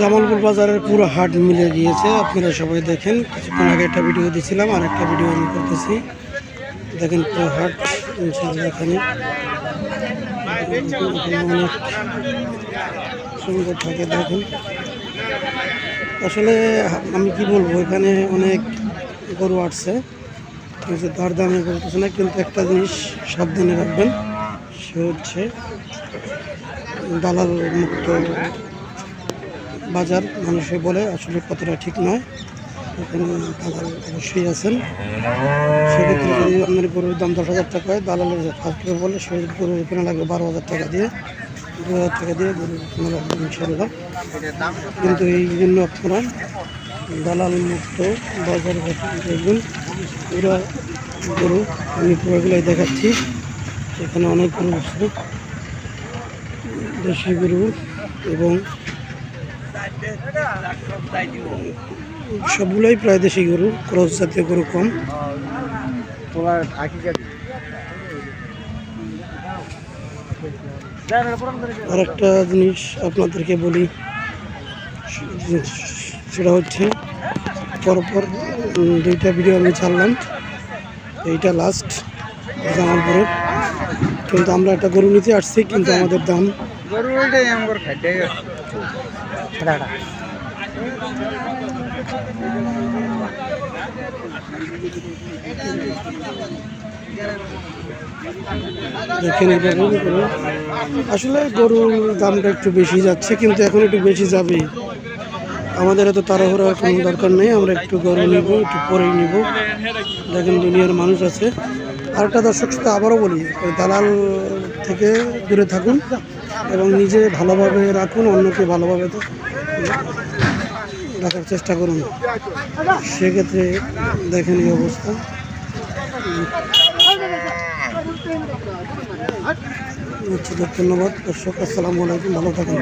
জামালপুর বাজারের পুরো হাট মিলে গিয়েছে আপনারা সবাই দেখেন, কিছুক্ষণ আগে একটা ভিডিও দিয়েছিলাম আর একটা ভিডিও আমি করতেছি। দেখেন পুরো হাট এখানে। অনেক সুন্দর থাকে, দেখেন। আসলে আমি কি বলব, এখানে অনেক গরু আসছে। ঠিক আছে তার দামে বলতেছে না, কিন্তু একটা জিনিস সাবধানে রাখবেন, সে হচ্ছে দালাল মুক্ত বাজার, মানুষে বলে আসলে কতটা ঠিক নয়। এখানে দালাল অবশ্যই আছেন। সেক্ষেত্রে যদি আপনার গরুর দাম দশ হাজার টাকা হয়, দালালের ফার্স্ট বলে সে গরু কেনা লাগবে বারো হাজার টাকা দিয়ে। দু হাজার টাকা দিয়ে গরু কেনা লাগবে ইনশাল্লাহ কিন্তু এই জন্য আপনারা দালাল মুক্ত বাজার দেখবেন। পুরো গরু আমি পুরোগুলোই দেখাচ্ছি। এখানে অনেক গরু আছে। দেশি গরু এবং সবগুলোই প্রায় দেশি গরু ক্রস জাতীয় গরু কম। তোলার আর একটা জিনিস আপনাদেরকে বলি সেটা হচ্ছে পরপর দুইটা ভিডিও আমি ছাড়লাম। এইটা লাস্ট জামালপুরের কিন্তু আমরা একটা গরু নিতে আসছি কিন্তু আমাদের দাম গরু এভাবে গরু আসলে গরুর দামটা একটু বেশি যাচ্ছে, কিন্তু এখন একটু বেশি যাবেই আমাদের এত তাড়াহুড়ার কোনো দরকার নেই, আমরা একটু গরু নিব, একটু পরেই নিব। দেখেন দুনিয়ার মানুষ আছে। আরেকটা দর্শক সাথে আবারও বলি দালাল থেকে দূরে থাকুন। এবং নিজে ভালোভাবে রাখুন, অন্যকে ভালোভাবে তো রাখার চেষ্টা করুন। সেক্ষেত্রে দেখেন এই অবস্থা। ধন্যবাদ, দর্শক, আসসালামু আলাইকুম, ভালো থাকুন।